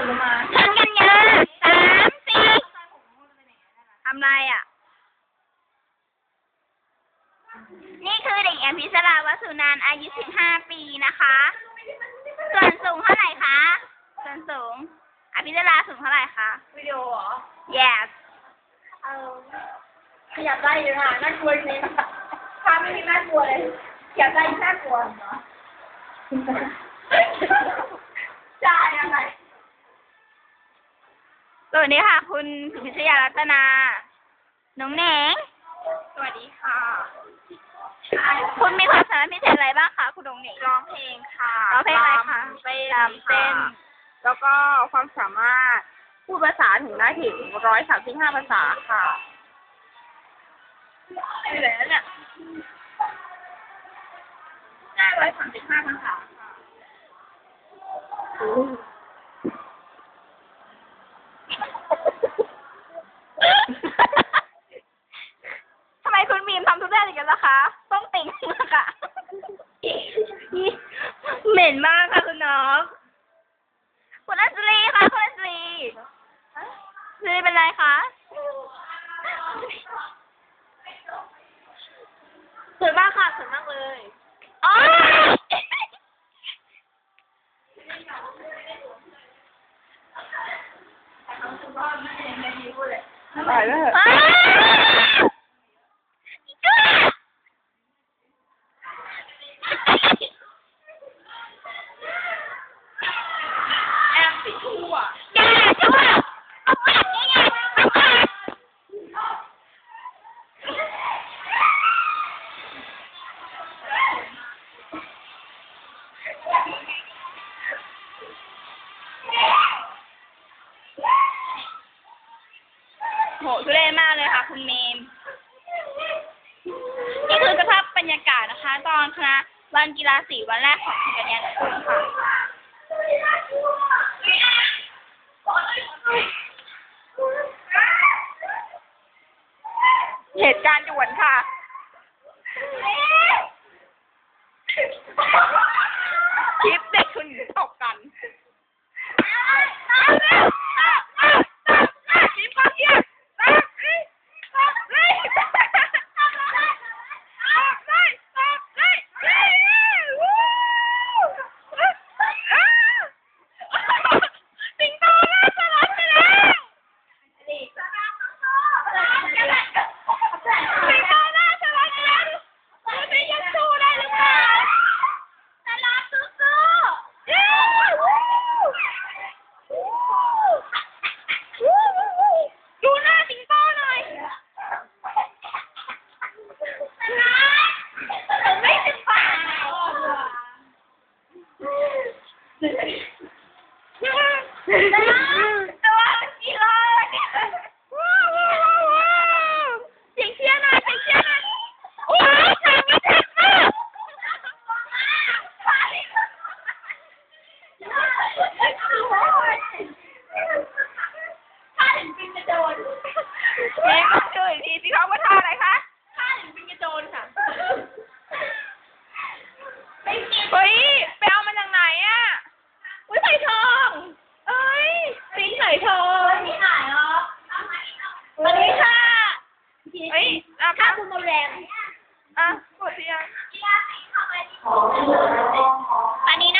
นลงมาทำกันเยอะสามสี่ทำไรอะ นี่คือเด็กแอมพิศราวสุนานอายุ15ปีนะคะ ส่วนสูงเท่าไหร่คะ ส่วนสูงอภิศราสูงเท่าไหร่คะ วิดีโอเหรอ yes เออขยับได้เลยค่ะน่ากลัวจริงภาพไม่มีน่ากลัวเลยขยับได้น่ากลัวเหรอ สวัสดีค่ะ คุณสุพิชยารัตนา น้องเหน่งสวัสดีค่ะ คุณมีความสามารถพิเศษอะไรบ้างคะคุณน้องเหน่งร้องเพลงค่ะร้องเพลงอะไรคะเต้นรำเต้นค่ะแล้วก็ความสามารถพูดภาษาถึงได้ถึงร้อยสามสิบห้าภาษาค่ะอยู่ไหนแล้วเนี่ยได้ร้อยสามสิบห้าภาษาค่ะ ทำไมคุณบีมทำทุกเรื่องอย่างนั้นล่ะคะ ต้องติ่งนะคะ เหม็ นมากค่ะคุณน้อง คุณอัญชลีค่ะคุณอัญชลีอัญชลีเป็นไรคะสวยมากค่ะสวยมากเลยอ๋อตายแล้ว อ้าวอีกแล้ว แอมสิทั่ว อย่าชั่วเอาปากนี่ไงเอาปาก โหทุเรศมากเลยค่ะ คุณเมมนี่คือสภาพบรรยากาศนะคะ ตอนคณะวันกีฬาสีวันแรกของกิจการคุณค่ะเหตุการณ์ด่วนค่ะคลิปเด็กคุณหญิงตบกันคลิปความเครียดตบเลยตบเลยตบเลยตบเลยเย้วู้สิงโตน่าสลัดไปแล้วสิงโตน่าสลัดไปแล้วดูสิยังสู้ได้หรือเปล่า ตลาดสู้ เย้วู้วู้ดูหน้าสิงโตหน่อย ๆไม่ถึงปาก ตัวกี่โลเนี่ยว้าวว้าวว้าวว้าวเสียงเชียร์หน่อยเสียงเชียร์หน่อยโอ้ยทางไม่ทันมากเอ๊ะช่วยอีกทีสิเขาว่าท่าอะไรคะ เฮ้ยอะถ้าคุณมาแรงอะกดเสียงปนนี้นะ